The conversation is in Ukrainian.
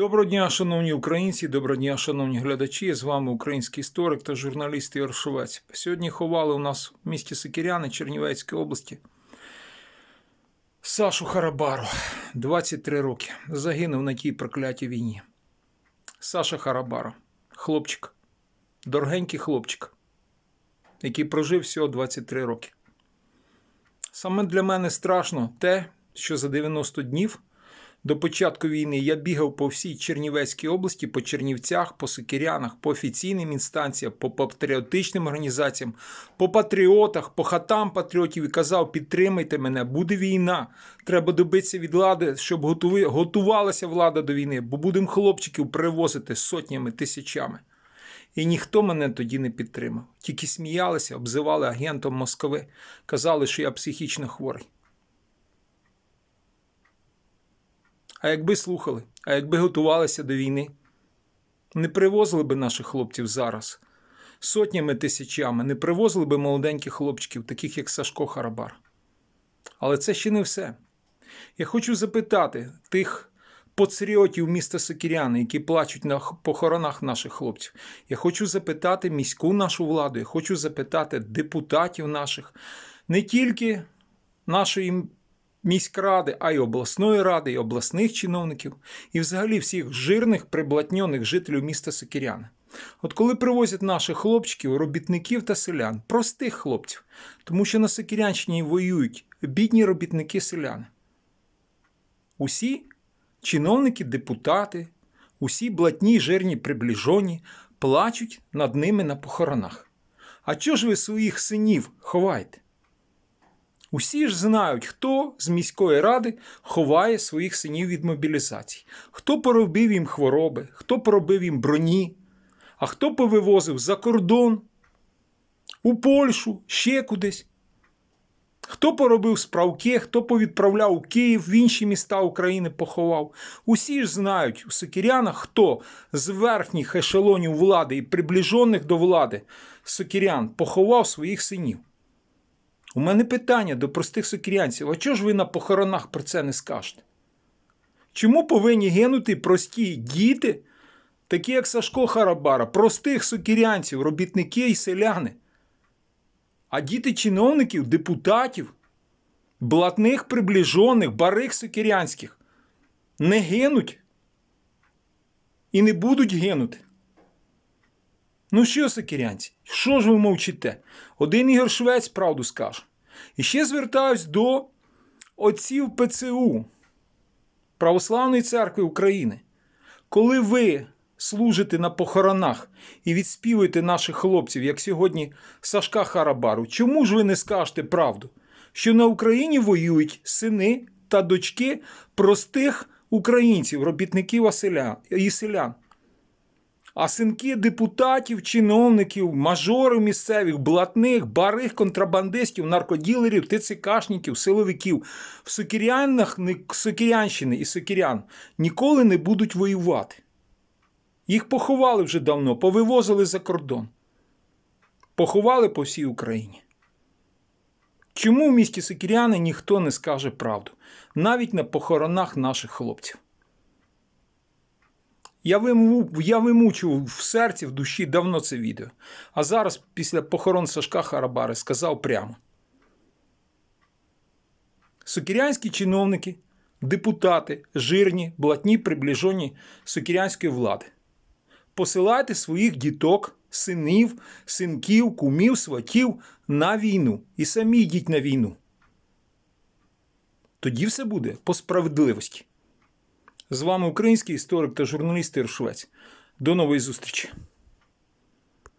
Доброго дня, шановні українці, доброго дня, шановні глядачі. З вами український історик та журналіст Ігор Шовець. Сьогодні ховали у нас в місті Сокиряни Чернівецької області Сашу Харабару, 23 роки. Загинув на тій проклятій війні. Саша Харабара, хлопчик, дорогенький хлопчик, який прожив всього 23 роки. Саме для мене страшно те, що за 90 днів до початку війни я бігав по всій Чернівецькій області, по Чернівцях, по Сокирянах, по офіційним інстанціям, по патріотичним організаціям, по патріотах, по хатам патріотів і казав: підтримайте мене, буде війна. Треба добитися від влади, щоб готувалася влада до війни, бо будемо хлопчиків привозити сотнями, тисячами. І ніхто мене тоді не підтримав. Тільки сміялися, обзивали агентом Москви, казали, що я психічно хворий. А якби слухали, а якби готувалися до війни, не привозили би наших хлопців зараз сотнями тисячами, не привозили би молоденьких хлопчиків, таких як Сашко Харабар. Але це ще не все. Я хочу запитати тих патріотів міста Сокіряни, які плачуть на похоронах наших хлопців. Я хочу запитати міську нашу владу, я хочу запитати депутатів наших, не тільки нашої міськради, а й обласної ради, і обласних чиновників, і взагалі всіх жирних приблатньоних жителів міста Сокиряни. От коли привозять наших хлопчиків, робітників та селян, простих хлопців, тому що на Сокирянщині воюють бідні робітники селяни. Усі чиновники, депутати, усі блатні, жирні, приближені плачуть над ними на похоронах. А чого ж ви своїх синів ховаєте? Усі ж знають, хто з міської ради ховає своїх синів від мобілізації, хто поробив їм хвороби, хто поробив їм броні, а хто повивозив за кордон, у Польщу, ще кудись. Хто поробив справки, хто повідправляв у Київ, в інші міста України поховав. Усі ж знають у Сокирянах, хто з верхніх ешелонів влади і приближених до влади сокирян поховав своїх синів. У мене питання до простих сокирянців: а чого ж ви на похоронах про це не скажете? Чому повинні гинути прості діти, такі як Сашко Харабара, простих сокирянців, робітники і селяни? А діти чиновників, депутатів, блатних приближених, барих сокирянських не гинуть і не будуть гинути. Ну що, сокирянці, що ж ви мовчите? Один Ігор Швець правду скаже. І ще звертаюсь до отців ПЦУ Православної церкви України. Коли ви служите на похоронах і відспівуєте наших хлопців, як сьогодні Сашка Харабару, чому ж ви не скажете правду? Що на Україні воюють сини та дочки простих українців, робітників і селян. А синки депутатів, чиновників, мажорів місцевих, блатних, барих, контрабандистів, наркоділерів, ТЦКшників, силовиків в Сокирянах, не- Сокирянщини і Сокирян ніколи не будуть воювати. Їх поховали вже давно, повивозили за кордон. Поховали по всій Україні. Чому в місті Сокиряни ніхто не скаже правду, навіть на похоронах наших хлопців? Я, виму, я вимучив в серці, в душі давно це відео. А зараз, після похорон Сашка Харабари, сказав прямо. Сокирянські чиновники, депутати, жирні, блатні, приближені сокирянської влади. Посилайте своїх діток, синів, синків, кумів, сватів на війну. І самі йдіть на війну. Тоді все буде по справедливості. З вами український історик та журналіст Ір. До нової зустрічі!